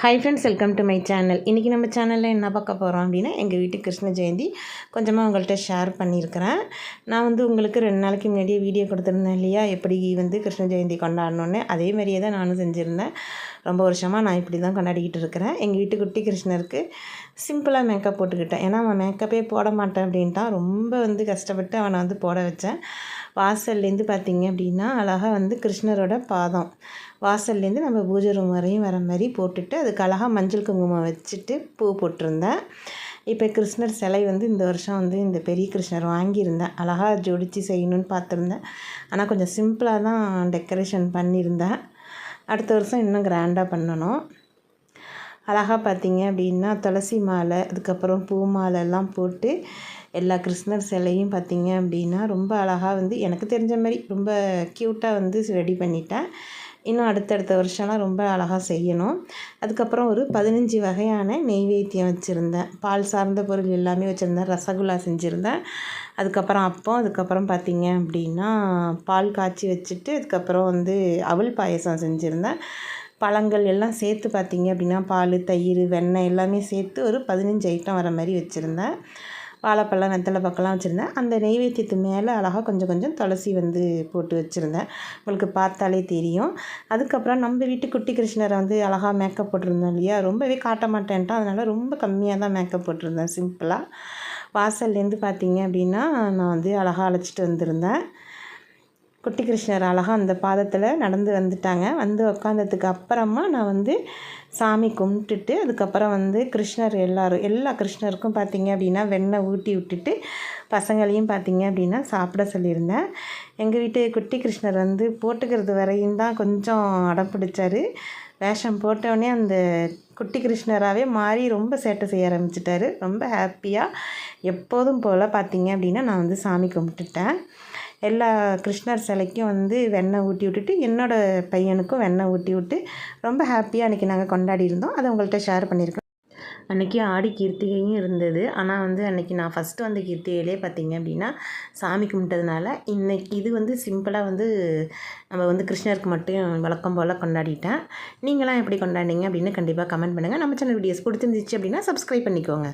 Hi friends welcome to my channel இன்றைக்கி நம்ம சேனலில் என்ன பார்க்க போகிறோம் அப்படின்னா எங்கள் வீட்டு கிருஷ்ண ஜெயந்தி கொஞ்சமாக உங்கள்கிட்ட ஷேர் பண்ணியிருக்கிறேன். நான் வந்து உங்களுக்கு ரெண்டு நாளைக்கு முன்னாடியே வீடியோ கொடுத்துருந்தேன் இல்லையா? எப்படி வந்து கிருஷ்ண ஜெயந்தி கொண்டாடணுன்னு அதே மாதிரியே தான் நானும் செஞ்சுருந்தேன். ரொம்ப வருஷமாக நான் இப்படி தான் கொண்டாடிக்கிட்டு இருக்கிறேன். எங்கள் வீட்டு குட்டி கிருஷ்ணருக்கு சிம்பிளாக மேக்கப் போட்டுக்கிட்டேன். ஏன்னா அவன் மேக்கப்பே போட மாட்டேன் அப்படின்ட்டான். ரொம்ப வந்து கஷ்டப்பட்டு அவனை வந்து போட வச்சேன். வாசல்லேருந்து பார்த்திங்க அப்படின்னா அழகாக வந்து கிருஷ்ணரோட பாதம். வாசல்லேருந்து நம்ம பூஜை ரூம் வரையும் வர மாதிரி போட்டுட்டு அதுக்கு அழகாக மஞ்சள் குங்குமம் வச்சுட்டு பூ போட்டிருந்தேன். இப்போ கிருஷ்ணர் சிலை வந்து இந்த வருஷம் வந்து இந்த பெரிய கிருஷ்ணர் வாங்கியிருந்தேன். அழகாக ஜோடித்து செய்யணும்னு பார்த்துருந்தேன். ஆனால் கொஞ்சம் சிம்பிளாக தான் டெக்கரேஷன் பண்ணியிருந்தேன். அடுத்த வருஷம் இன்னும் கிராண்டாக பண்ணணும். அழகாக பார்த்தீங்க அப்படின்னா துளசி மாலை அதுக்கப்புறம் பூ மாலைலாம் போட்டு எல்லா கிருஷ்ணர் சிலையும் பார்த்திங்க அப்படின்னா ரொம்ப அழகாக வந்து எனக்கு தெரிஞ்ச மாதிரி ரொம்ப க்யூட்டாக வந்து ரெடி பண்ணிட்டேன். இன்னும் அடுத்தடுத்த வருஷம்லாம் ரொம்ப அழகாக செய்யணும். அதுக்கப்புறம் ஒரு பதினஞ்சு வகையான நெய்வேத்தியம் வச்சுருந்தேன். பால் சார்ந்த பொருள் எல்லாமே வச்சுருந்தேன். ரசகுல்லா செஞ்சுருந்தேன். அதுக்கப்புறம் அப்போ அதுக்கப்புறம் பார்த்திங்க அப்படின்னா பால் காய்ச்சி வச்சுட்டு அதுக்கப்புறம் வந்து அவல் பாயசம் செஞ்சுருந்தேன். பழங்கள் எல்லாம் சேர்த்து பார்த்திங்க அப்படின்னா பால் தயிர் வெண்ணெய் எல்லாமே சேர்த்து ஒரு பதினஞ்சு ஐட்டம் வர மாதிரி வச்சுருந்தேன். வாழைப்பழம் வெத்தலை பக்கம்லாம் வச்சுருந்தேன். அந்த நெய்வேத்தியத்து மேலே அழகாக கொஞ்சம் கொஞ்சம் துளசி வந்து போட்டு வச்சுருந்தேன். உங்களுக்கு பார்த்தாலே தெரியும். அதுக்கப்புறம் நம்ம வீட்டு குட்டி கிருஷ்ணரை வந்து அழகாக மேக்கப் போட்டிருந்தோம் இல்லையா? ரொம்பவே காட்ட மாட்டேன்ட்டான். அதனால் ரொம்ப கம்மியாக தான் மேக்கப் போட்டிருந்தேன் சிம்பிளாக வாசல்லேருந்து பார்த்தீங்க அப்படின்னா நான் வந்து அழகாக அழைச்சிட்டு வந்திருந்தேன். குட்டி கிருஷ்ணர் அழகாக அந்த பாதத்தில் நடந்து வந்துட்டாங்க. வந்து உக்காந்ததுக்கு அப்புறமா நான் வந்து சாமி கும்பிட்டுட்டு அதுக்கப்புறம் வந்து கிருஷ்ணர் எல்லோரும் எல்லா கிருஷ்ணருக்கும் பார்த்திங்க அப்படின்னா வெண்ணெய் ஊட்டி விட்டுட்டு பசங்களையும் பார்த்திங்க அப்படின்னா சாப்பிட சொல்லியிருந்தேன். எங்கள் வீட்டு குட்டி கிருஷ்ணர் வந்து போட்டுக்கிறது வரையும் தான் கொஞ்சம் அடம் பிடிச்சார். வேஷம் போட்டோடனே அந்த குட்டி கிருஷ்ணராகவே மாறி ரொம்ப சேட்டை செய்ய ஆரம்பிச்சிட்டாரு. ரொம்ப ஹாப்பியாக எப்போதும் போல் பார்த்திங்க அப்படின்னா நான் வந்து சாமி கும்பிட்டுட்டேன். எல்லா கிருஷ்ணர் சிலைக்கும் வந்து வெண்ணெய் ஊட்டி விட்டுட்டு என்னோடய பையனுக்கும் வெண்ணெய் ஊட்டி விட்டு ரொம்ப ஹாப்பியாக அன்றைக்கி நாங்கள் கொண்டாடி இருந்தோம். அதை உங்கள்கிட்ட ஷேர் பண்ணியிருக்கோம் அன்றைக்கி ஆடி கீர்த்திகையும் இருந்தது. ஆனால் வந்து அன்றைக்கி நான் ஃபஸ்ட்டு வந்த கீர்த்திகையிலே பார்த்திங்க அப்படின்னா சாமி கும்பிட்டதுனால இன்றைக்கி இது வந்து சிம்பிளாக வந்து நம்ம வந்து கிருஷ்ணருக்கு மட்டும் வழக்கம் போல் கொண்டாடிட்டேன். நீங்களாம் எப்படி கொண்டாடினீங்க அப்படின்னு கண்டிப்பாக கமெண்ட் பண்ணுங்கள் நம்ம சேனல் வீடியோஸ் பிடிச்சிருந்துச்சு அப்படின்னா சப்ஸ்கிரைப் பண்ணிக்கோங்க.